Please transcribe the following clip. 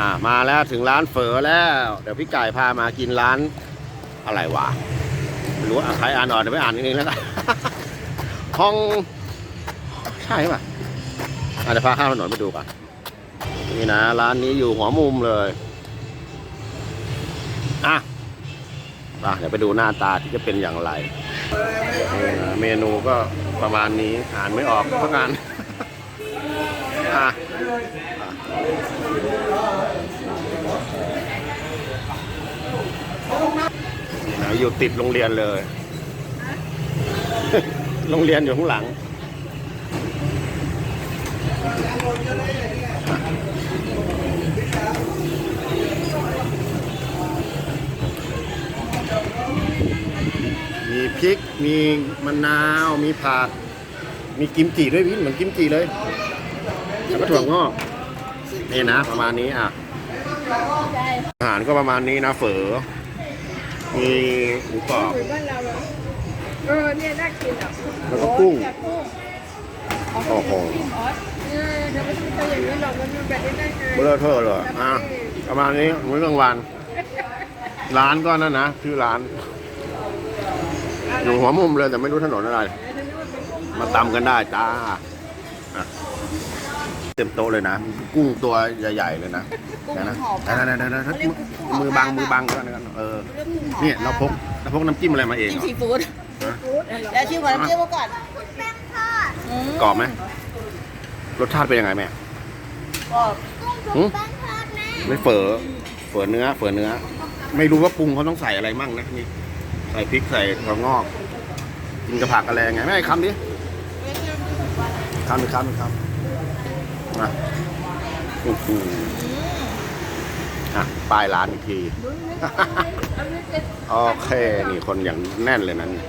ามาแล้วถึงร้านเฝอแล้ว เดี๋ยวพี่ไก่พามากินร้านอะไรวะไม่รู้อะใครอ่านออกเดี๋ยวไปอ่านเองแล้วกันห้องใช่ป่ะอาจจะเดี๋ยวพาข้ามถนนไปดูก่อนนี่นะร้านนี้อยู่หัวมุมเลยอะอะเดี๋ยวไปดูหน้าตาที่จะเป็นอย่างไรเมนูก็ประมาณนี้อ่านไม่ออกเพราะงานอะ นะ อยู่ติดโรงเรียนเลย โรงเรียนอยู่ข้างหลัง มีพริก มีมะนาว มีผัก มีกิมจิด้วยพี่เหมือนกิมจิเลย แล้วก็ถั่วงอกนี่นะประมาณนี้อะอาหารก็ประมาณนี้นะเฝอ มีหมูกรอบเหมือนบ้านเราเลยเออเนี่ยน่ากินอะแล้วก็กุ้งจากกุ้งโอ้โหอ๋อเนี่ยเดี๋ยวมันจะอย่างนี้หรอกมันแบบนี้ได้ไงเบลอเทอร์เลยอะประมาณนี้มื้อกลางวัน ร้านก็นั่นนะชื่อร้าน อยู่หัวมุมเลยแต่ไม่รู้ถนนอะไร มาตำกันได้จ้าอะ เต็มโต๊ะเลยนะ กุ้งตัวใหญ่ๆเลยนะกุ้งนะหอมนะนะนะนะมือบังมือบังก็นะเออเนี่ยเราพกเราพกน้ำจิ้มอะไรมาเองจิ้มเหรอซีฟู้ดแล้วชิมก่อนน้ำจิ้มมาก่อนอืมกรอบไหมรสชาติเป็นยังไงแม่กรอบหึไม่เฝอเฝอเนื้อเฝอเนื้อ ไม่รู้ว่าปรุงเขาต้องใส่อะไรมั่งนะนี่ใส่พริกใส่ถั่วงอกกินกับผักอะไรไงแม่คำดิคำดิคำดิคำ มาอื้อหืออะป้ายร้านอีกที โอเค นี่คนอย่างแน่นเลยนะนี่